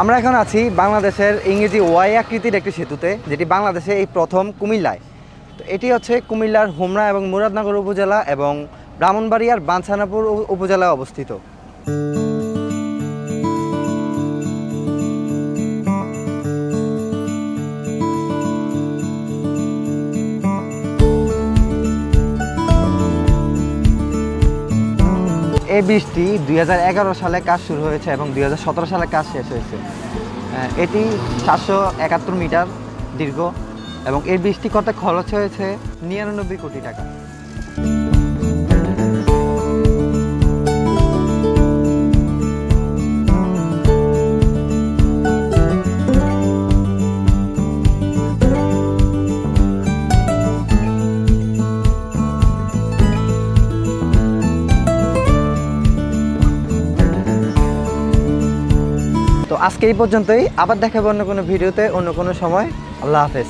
আমরা এখন আছি বাংলাদেশের ইংরেজি ওয়াই আকৃতির একটি সেতুতে, যেটি বাংলাদেশে এই প্রথম কুমিল্লায়। তো এটি হচ্ছে কুমিল্লার হোমরা এবং মুরাদনগর উপজেলা এবং ব্রাহ্মণবাড়িয়ার বাঞ্ছানাপুর উপজেলায় অবস্থিত। এই বৃষ্টি দুই হাজার এগারো সালে কাজ শুরু হয়েছে এবং দু হাজার সতেরো সালে কাজ শেষ হয়েছে। এটি সাতশো একাত্তর মিটার দীর্ঘ এবং এর বৃষ্টি কত খরচ হয়েছে নিরানব্বই কোটি টাকা। তো আজকে এই পর্যন্তই। আবার দেখাবো অন্য কোনো ভিডিওতে অন্য কোনো সময়। আল্লাহ হাফেজ।